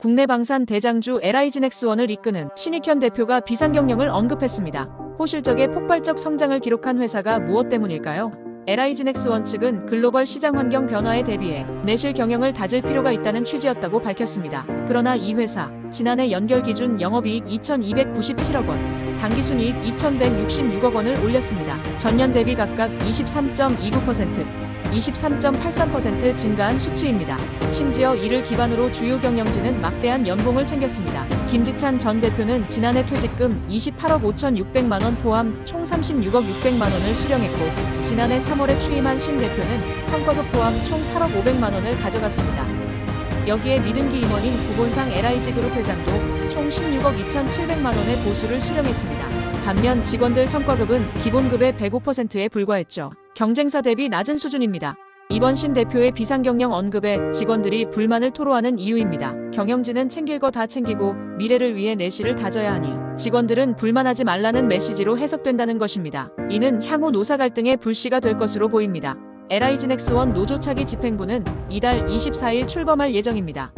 국내 방산 대장주 LI지넥스원을 이끄는 신익현 대표가 비상경영을 언급했습니다. 호실적의 폭발적 성장을 기록한 회사가 무엇 때문일까요? LI지넥스원 측은 글로벌 시장 환경 변화에 대비해 내실 경영을 다질 필요가 있다는 취지였다고 밝혔습니다. 그러나 이 회사 지난해 연결 기준 영업이익 2,297억 원, 당기순이익 2,166억 원을 올렸습니다. 전년 대비 각각 23.29%, 23.83% 증가한 수치입니다. 심지어 이를 기반으로 주요 경영진은 막대한 연봉을 챙겼습니다. 김지찬 전 대표는 지난해 퇴직금 28억 5,600만 원 포함 총 36억 600만 원을 수령했고 지난해 3월에 취임한 신 대표는 성과급 포함 총 8억 500만 원을 가져갔습니다. 여기에 미등기 임원인 구본상 LIG 그룹 회장도 총 16억 2,700만 원의 보수를 수령했습니다. 반면 직원들 성과급은 기본급의 105%에 불과했죠. 경쟁사 대비 낮은 수준입니다. 이번 신 대표의 비상경영 언급에 직원들이 불만을 토로하는 이유입니다. 경영진은 챙길 거 다 챙기고 미래를 위해 내실을 다져야 하니 직원들은 불만하지 말라는 메시지로 해석된다는 것입니다. 이는 향후 노사 갈등의 불씨가 될 것으로 보입니다. LI지넥스원 노조 차기 집행부는 이달 24일 출범할 예정입니다.